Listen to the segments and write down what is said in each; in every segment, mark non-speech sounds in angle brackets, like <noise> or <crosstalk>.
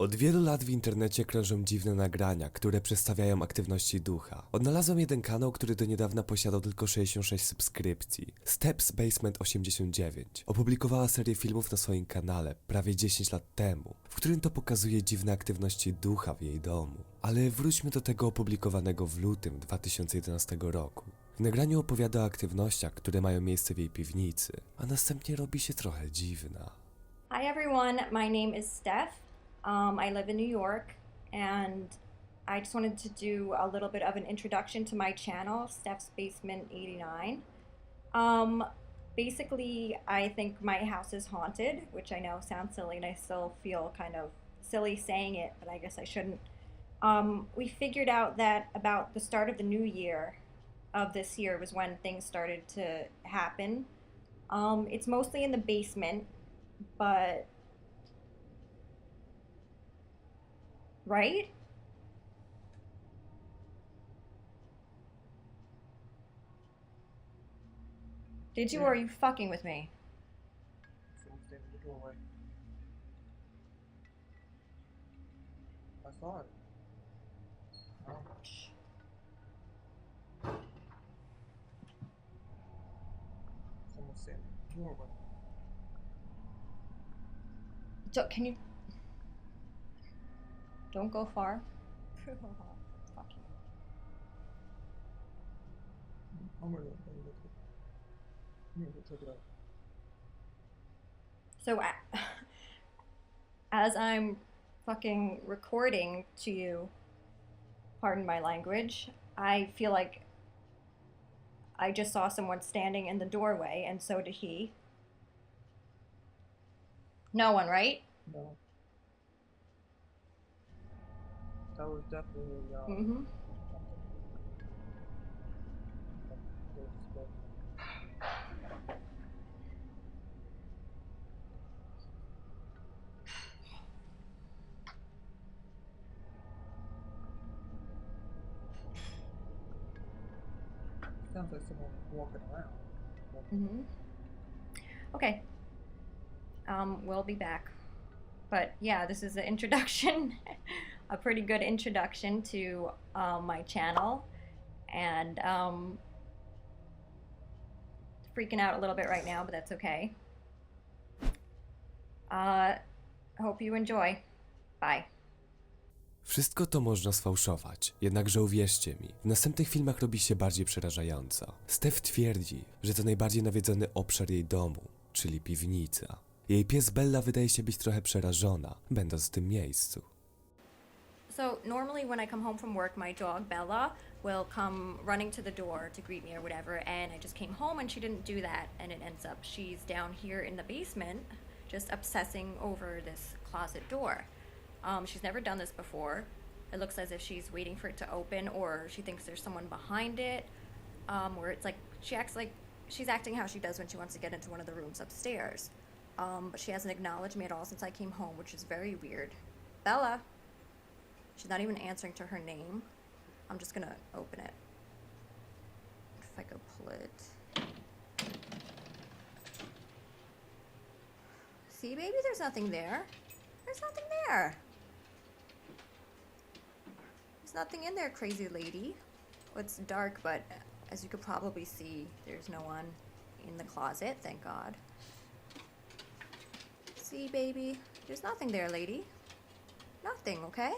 Od wielu lat w internecie krążą dziwne nagrania, które przedstawiają aktywności ducha. Odnalazłem jeden kanał, który do niedawna posiadał tylko 66 subskrypcji. Steps Basement 89 opublikowała serię filmów na swoim kanale prawie 10 lat temu, w którym to pokazuje dziwne aktywności ducha w jej domu. Ale wróćmy do tego opublikowanego w lutym 2011 roku. W nagraniu opowiada o aktywnościach, które mają miejsce w jej piwnicy, a następnie robi się trochę dziwna. Hi everyone, my name is Steph. Um, I live in New York and I just wanted to do a little bit of an introduction to my channel, Steph's Basement 89. Um, basically, I think my house is haunted, which I know sounds silly and I still feel kind of silly saying it, but I guess I shouldn't. Um, we figured out that about the start of the new year of this year was when things started to happen. Um, it's mostly in the basement, but right? Did you or are you fucking with me? Someone in the doorway. I saw it. Oh. Someone in the doorway. So, can you don't go far? Fuck you. I'm gonna, I'm it. I'm gonna go it out. So, as I'm fucking recording to you, pardon my language, I feel like I just saw someone standing in the doorway, and so did he. No one, right? No. That was definitely uh, Mm-hmm. Sounds like someone walking around. Mm-hmm. Okay. Um, we'll be back. But yeah, this is the introduction, <laughs> a pretty good introduction to uh, my channel, and um, freaking out a little bit right now, but that's okay. Uh, hope you enjoy. Bye. Wszystko to można sfałszować, jednakże uwierzcie mi, w następnych filmach robi się bardziej przerażająco. Steph twierdzi, że to najbardziej nawiedzony obszar jej domu, czyli piwnica. Jej pies Bella wydaje się być trochę przerażona, będąc w tym miejscu. So normally when I come home from work, my dog Bella will come running to the door to greet me or whatever, and I just came home and she didn't do that, and it ends up she's down here in the basement, just obsessing over this closet door. Um, she's never done this before. It looks as if she's waiting for it to open, or she thinks there's someone behind it. Um, where it's like she acts like she's acting how she does when she wants to get into one of the rooms upstairs. Um, but she hasn't acknowledged me at all since I came home, which is very weird. Bella, She's not even answering to her name. I'm just gonna open it. If I go pull it. See, baby, there's nothing there. There's nothing there. There's nothing in there, crazy lady. Well, it's dark, but as you could probably see, there's no one in the closet, thank God. See, baby, there's nothing there, lady. Nothing, okay?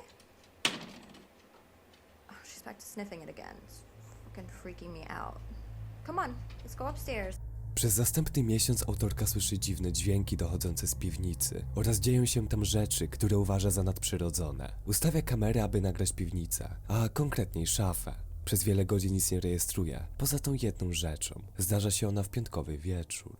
Sniffing it again. It's fucking freaking me out. Come on, let's go upstairs. Przez następny miesiąc autorka słyszy dziwne dźwięki dochodzące z piwnicy oraz dzieją się tam rzeczy, które uważa za nadprzyrodzone. Ustawia kamerę, aby nagrać piwnicę, a konkretniej szafę. Przez wiele godzin nic nie rejestruje, poza tą jedną rzeczą. Zdarza się ona w piątkowy wieczór.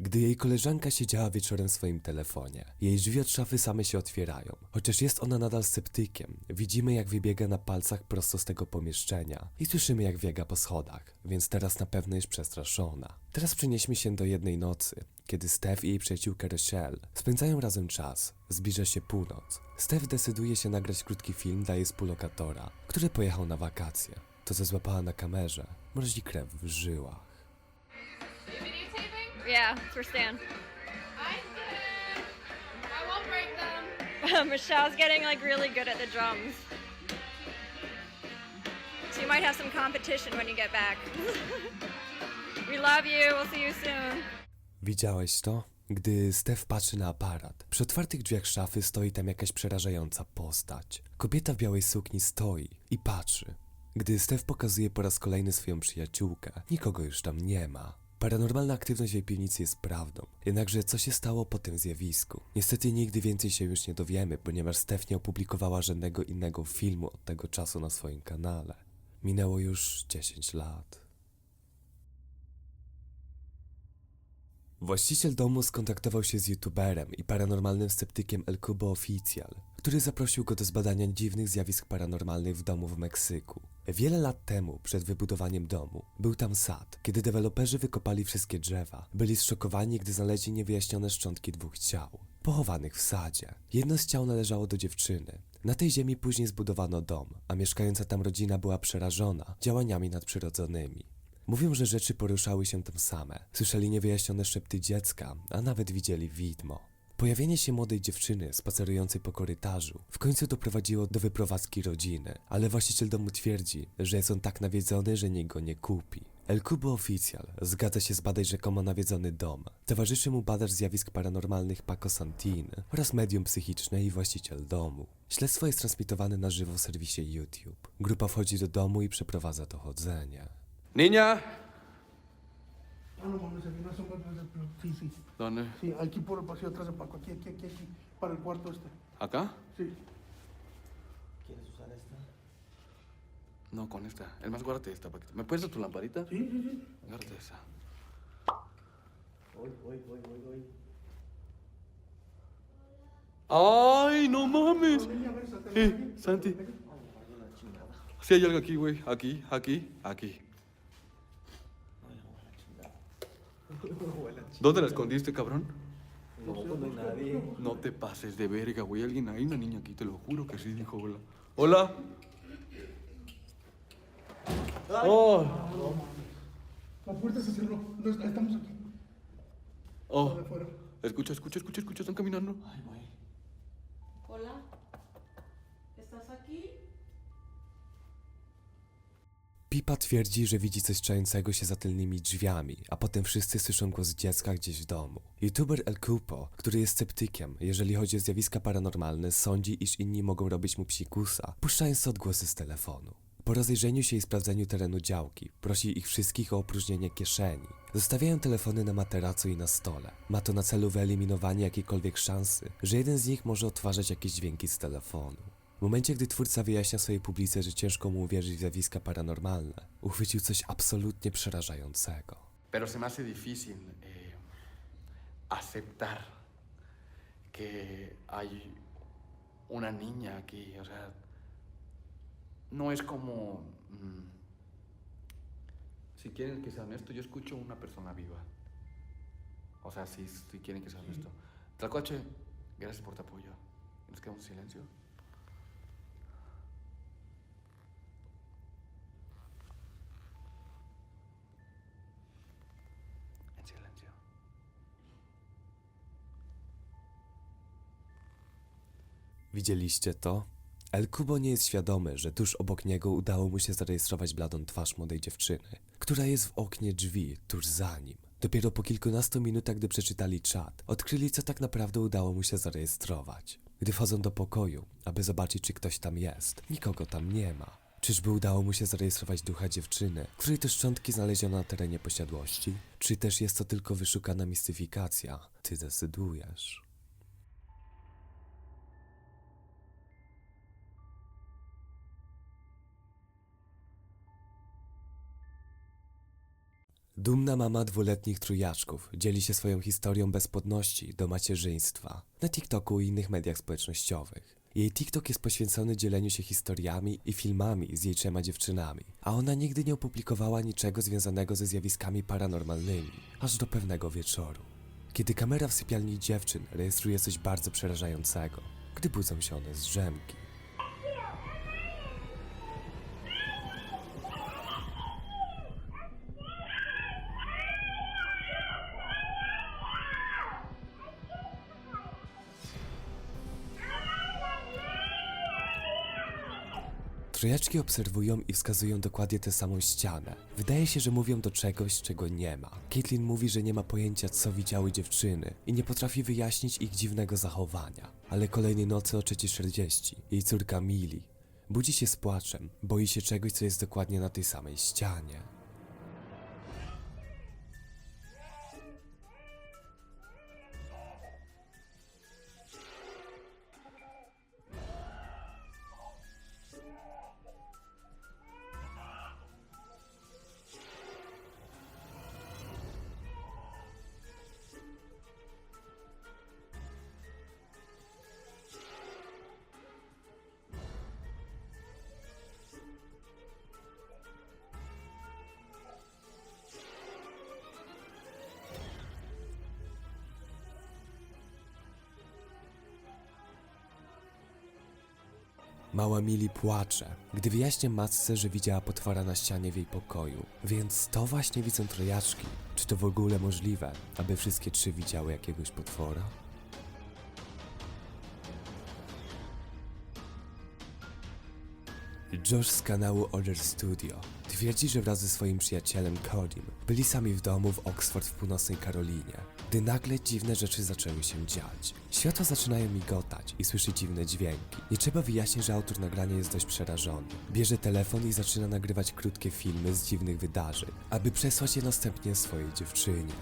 Gdy jej koleżanka siedziała wieczorem w swoim telefonie. Jej drzwi od szafy same się otwierają. Chociaż jest ona nadal sceptykiem, widzimy jak wybiega na palcach prosto z tego pomieszczenia i słyszymy jak biega po schodach, więc teraz na pewno jest przestraszona. Teraz przenieśmy się do jednej nocy, kiedy Steph i jej przyjaciółka Rochelle spędzają razem czas. Zbliża się północ. Steph decyduje się nagrać krótki film dla jej współlokatora, który pojechał na wakacje. To co złapała na kamerze, mrozi krew w żyłach. Yeah, it's for Stan. I did. I won't break them. Michelle's getting like really good at the drums. So you might have some competition when you get back. <laughs> we love you. We'll see you soon. Widziałeś to? Gdy Steph patrzy na aparat, przy otwartych drzwiach szafy stoi tam jakaś przerażająca postać. Kobieta w białej sukni stoi i patrzy. Gdy Steph pokazuje po raz kolejny swoją przyjaciółkę, nikogo już tam nie ma. Paranormalna aktywność w jej piwnicy jest prawdą, jednakże co się stało po tym zjawisku? Niestety nigdy więcej się już nie dowiemy, ponieważ Steph nie opublikowała żadnego innego filmu od tego czasu na swoim kanale. Minęło już 10 lat. Właściciel domu skontaktował się z youtuberem i paranormalnym sceptykiem El Cubo Oficial, który zaprosił go do zbadania dziwnych zjawisk paranormalnych w domu w Meksyku. Wiele lat temu, przed wybudowaniem domu, był tam sad. Kiedy deweloperzy wykopali wszystkie drzewa, byli zszokowani, gdy znaleźli niewyjaśnione szczątki dwóch ciał, pochowanych w sadzie. Jedno z ciał należało do dziewczyny. Na tej ziemi później zbudowano dom, a mieszkająca tam rodzina była przerażona działaniami nadprzyrodzonymi. Mówią, że rzeczy poruszały się tam same. Słyszeli niewyjaśnione szepty dziecka, a nawet widzieli widmo. Pojawienie się młodej dziewczyny spacerującej po korytarzu w końcu doprowadziło do wyprowadzki rodziny, ale właściciel domu twierdzi, że jest on tak nawiedzony, że nikt go nie kupi. El Cubo Oficial zgadza się zbadać rzekomo nawiedzony dom. Towarzyszy mu badacz zjawisk paranormalnych Paco Santin oraz medium psychiczne i właściciel domu. Śledztwo jest transmitowane na żywo w serwisie YouTube. Grupa wchodzi do domu i przeprowadza dochodzenie. Niña, Ah. ¿dónde? Sí, aquí por el pasillo atrás de Paco, aquí, aquí, aquí, aquí, para el cuarto este. ¿Acá? Sí. ¿Quieres usar esta? No, con esta. El más guárdate esta, Paquito. ¿Me puedes dar tu lamparita? Sí, sí, sí. Agárrate esa. Voy, voy, voy, voy, voy. ¡Ay, no mames! Eh. Santi. Sí hay algo aquí, güey. Aquí, aquí, aquí. Ay, no, la chingada. ¿Dónde la escondiste, cabrón? No, pues no hay nadie. No te pases de verga, güey. Alguien ahí, una niña aquí, te lo juro que sí dijo hola. ¡Hola! ¡Oh! La puerta se cerró. No, estamos aquí. ¡Oh! Escucha, escucha, escucha, escucha. Están caminando. Ay, güey. Pipa twierdzi, że widzi coś czającego się za tylnymi drzwiami, a potem wszyscy słyszą głos dziecka gdzieś w domu. YouTuber El Cupo, który jest sceptykiem, jeżeli chodzi o zjawiska paranormalne, sądzi, iż inni mogą robić mu psikusa, puszczając odgłosy z telefonu. Po rozejrzeniu się i sprawdzeniu terenu działki, prosi ich wszystkich o opróżnienie kieszeni. Zostawiają telefony na materacu i na stole. Ma to na celu wyeliminowanie jakiejkolwiek szansy, że jeden z nich może odtwarzać jakieś dźwięki z telefonu. W momencie, gdy twórca wyjaśnia swojej publice, że ciężko mu uwierzyć w zjawiska paranormalne, uchwycił coś absolutnie przerażającego. Pero se me hace difícil eh, aceptar que hay una niña aquí. O sea, no es como. mm, si quieren que sea honesto, yo escucho una persona viva. O sea, si, si quieren que sea honesto. Tlacuache, gracias por tu apoyo. Nos quedamos en silencio. En silencio. Widzieliście to? El Kubo nie jest świadomy, że tuż obok niego udało mu się zarejestrować bladą twarz młodej dziewczyny, która jest w oknie drzwi tuż za nim. Dopiero po kilkunastu minutach, gdy przeczytali czat, odkryli, co tak naprawdę udało mu się zarejestrować. Gdy wchodzą do pokoju, aby zobaczyć, czy ktoś tam jest, nikogo tam nie ma. Czyżby udało mu się zarejestrować ducha dziewczyny, której te szczątki znaleziono na terenie posiadłości? Czy też jest to tylko wyszukana mistyfikacja? Ty decydujesz. Dumna mama dwuletnich trójaczków dzieli się swoją historią bezpłodności do macierzyństwa na TikToku i innych mediach społecznościowych. Jej TikTok jest poświęcony dzieleniu się historiami i filmami z jej trzema dziewczynami, a ona nigdy nie opublikowała niczego związanego ze zjawiskami paranormalnymi, aż do pewnego wieczoru. Kiedy kamera w sypialni dziewczyn rejestruje coś bardzo przerażającego, gdy budzą się one z drzemki. Trojaczki obserwują i wskazują dokładnie tę samą ścianę. Wydaje się, że mówią do czegoś, czego nie ma. Caitlin mówi, że nie ma pojęcia, co widziały dziewczyny i nie potrafi wyjaśnić ich dziwnego zachowania. Ale kolejnej nocy o 3.40 jej córka Mili budzi się z płaczem, boi się czegoś, co jest dokładnie na tej samej ścianie. Mała Mili płacze, gdy wyjaśnia matce, że widziała potwora na ścianie w jej pokoju. Więc to właśnie widzą trojaczki. Czy to w ogóle możliwe, aby wszystkie trzy widziały jakiegoś potwora? Josh z kanału Order Studio twierdzi, że wraz ze swoim przyjacielem Codim byli sami w domu w Oxford w północnej Karolinie, gdy nagle dziwne rzeczy zaczęły się dziać. Światła zaczynają migotać i słyszy dziwne dźwięki. Nie trzeba wyjaśnić, że autor nagrania jest dość przerażony. Bierze telefon i zaczyna nagrywać krótkie filmy z dziwnych wydarzeń, aby przesłać je następnie swojej dziewczynie.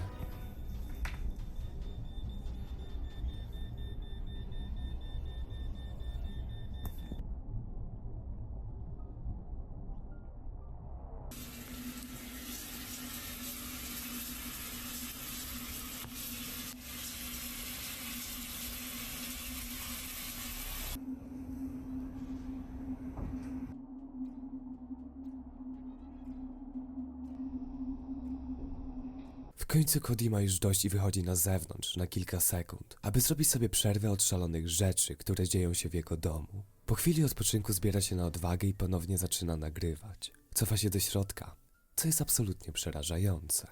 Końcu Cody ma już dość i wychodzi na zewnątrz na kilka sekund, aby zrobić sobie przerwę od szalonych rzeczy, które dzieją się w jego domu. Po chwili odpoczynku zbiera się na odwagę i ponownie zaczyna nagrywać. Cofa się do środka, co jest absolutnie przerażające.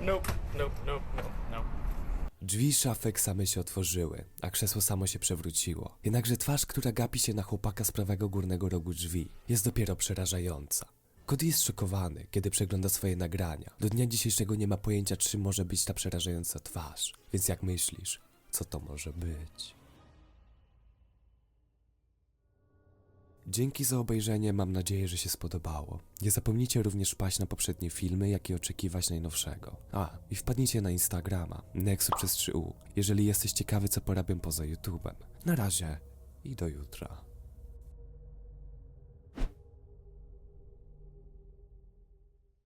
Nope, nope, nope, nope. Drzwi szafek same się otworzyły, a krzesło samo się przewróciło. Jednakże twarz, która gapi się na chłopaka z prawego górnego rogu drzwi, jest dopiero przerażająca. Cody jest szokowany, kiedy przegląda swoje nagrania. Do dnia dzisiejszego nie ma pojęcia, czym może być ta przerażająca twarz. Więc jak myślisz, co to może być? Dzięki za obejrzenie, mam nadzieję, że się spodobało. Nie zapomnijcie również paść na poprzednie filmy, jak i oczekiwać najnowszego. A, i wpadnijcie na Instagrama, Nexu przez 3U, jeżeli jesteś ciekawy, co porabiam poza YouTubem. Na razie i do jutra.